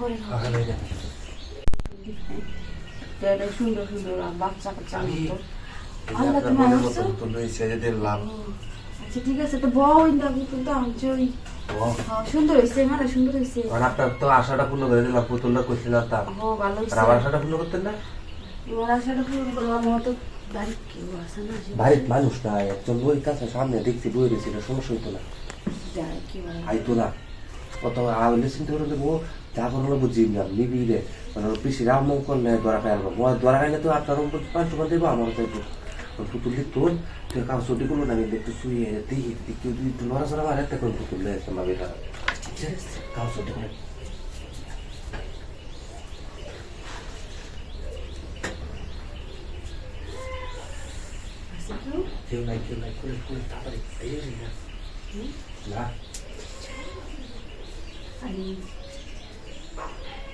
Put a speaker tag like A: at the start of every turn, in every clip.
A: করে সুন্দর সুন্দর বাচ্চা কাচ্চা মতো। আল্লাহ, তুমি আচ্ছা ঠিক আছে তো বউ ইন্দা পুতুল তো আনছই সুন্দর হয়েছে মানে সুন্দর হয়েছে
B: আপনার তো আশাটা পূর্ণ করে দিলাম পুতুলটা করছিল তার
A: ও ভালো হয়েছে
B: আমার আশাটা পূর্ণ করতেন না?
A: তোমার আশাটা পূরণ করব আমার তো বাড়ি কেউ আছে না সে
B: বাড়ির মানুষ না একজন বই কাছে সামনে দেখছি বই রয়েছে সমস্যা হইতো না। আইতো কত চিন্তা দেবো করল বুঝি না নিবিড়ে। মানে পিসি রাম করলে দরা খাই আনব দরা খাইলে তো আপনার পাঁচ টাকা দেবো আমার চাইব পুতুল দিত তুই কাউ ছুটি করল না আমি দেখতে শুয়ে দেখি কেউ যদি নড়াচড়া মারে তে করে পুতুল দেয় তোমার বেটা। কাউ ছুটি করে।
A: কেউ
B: নাই কেউ নাই করে করে তাড়াতাড়ি। না। না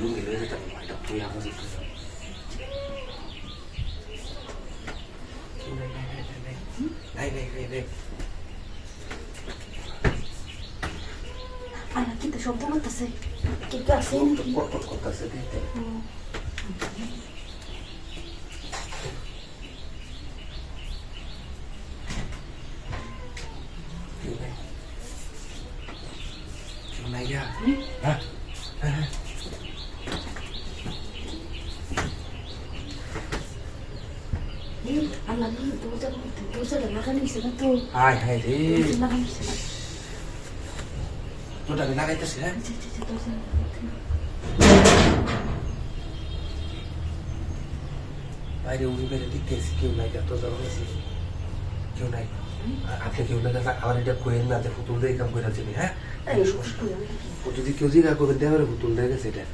B: লুঙ্গি লয়ে যেতে পারব এটা তুই আমার যেতে নাই নাই নাই নাই
A: আরে কিন্তু শব্দ করতেছে কে কে আছে নাকি
B: কট কট করতেছে দেখতে কেউ নাই কেউ নাই গা হ্যাঁ হ্যাঁ হ্যাঁ
A: এই আল্লাহ দরজা দরজা লাগানো হয়েছে না তো
B: হাই হাই রে তোটা লাগাইতেছি হ্যাঁ বাইরে উড়ে বেড়ে দেখতেছি কেউ নাই হয়েছে কেউ নাই আপনি কেউ না আমার এটা কোয়েন না যে পুতুল দিয়ে কাম করে আছেন হ্যাঁ? ও যদি কেউ জিজ্ঞাসা করবে দেওয়া হবে পুতুল দিয়ে গেছে এটা।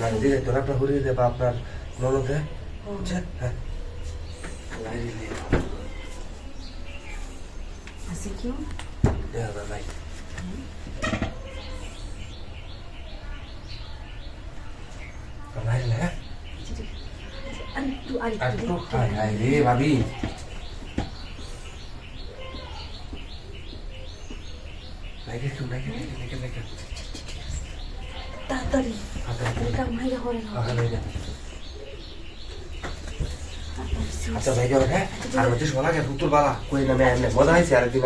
B: না জিজ্ঞাসা তোর আপনার হরিয়ে দেবা আপনার ননদ হ্যাঁ? বুঝছেন হ্যাঁ।
A: আছে কেউ
B: দেওয়া হবে নাই বাইরে না, হ্যাঁ?
A: আচ্ছা, ঠিক আছে। আরে একটু আর
B: আর
A: একটু
B: তো
A: দেখতে
B: হাই হাই রে ভাবি লাগে কেউ লাগে লাগে লাগে লাগে
A: তাড়াতাড়ি।
B: আচ্ছা
A: হাইরা করে
B: আচ্ছা লাগে
A: তাড়াতাড়ি
B: আচ্ছা ভাই হ্যাঁ? আর হচ্ছে শোনা গে পুতুল বালা। কই না মজা হয়েছে আরেকদিন